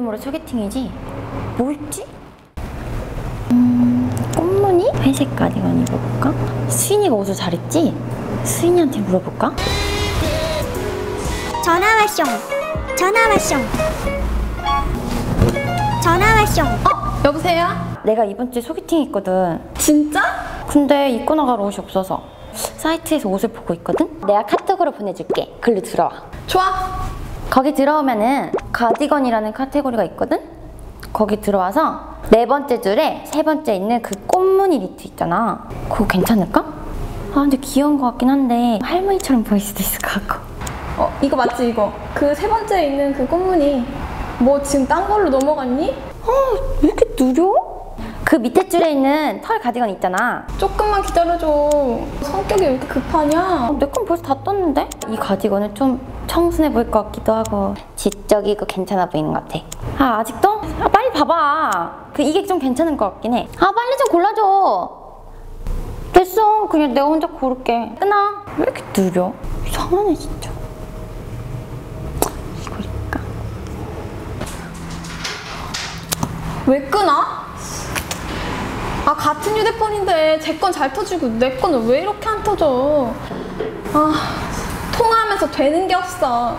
여러모로 소개팅이지? 뭐 입지? 음, 꽃무늬? 회색 가디건 입어볼까? 수인이가 옷을 잘 입지? 수인이한테 물어볼까? 전화 왔숑 전화 왔숑 전화 왔숑 어? 여보세요? 내가 이번 주에 소개팅 있거든. 진짜? 근데 입고 나갈 옷이 없어서 사이트에서 옷을 보고 있거든? 내가 카톡으로 보내줄게. 글로 들어와. 좋아. 거기 들어오면은 가디건이라는 카테고리가 있거든? 거기 들어와서 네 번째 줄에 세 번째 있는 그 꽃무늬 니트 있잖아. 그거 괜찮을까? 아 근데 귀여운 것 같긴 한데 할머니처럼 보일 수도 있을 것 같고. 어, 이거 맞지, 이거? 그 세 번째 있는 그 꽃무늬. 뭐 지금 딴 걸로 넘어갔니? 왜 이렇게 느려? 그 밑에 줄에 있는 털 가디건 있잖아. 조금만 기다려줘. 성격이 왜 이렇게 급하냐? 내 건 벌써 다 떴는데? 이 가디건은 좀 청순해 보일 것 같기도 하고 지적이고 괜찮아 보이는 것 같아 아 아직도? 아 빨리 봐봐 그 이게 좀 괜찮은 것 같긴 해아 빨리 좀 골라줘 됐어 그냥 내가 혼자 고를게 끊어 왜 이렇게 느려? 이상하네 진짜 이거일까? 왜 끊어? 아, 같은 휴대폰인데 제 건 잘 터지고 내 거는 왜 이렇게 안 터져? 아, 통화하면서 되는 게 없어.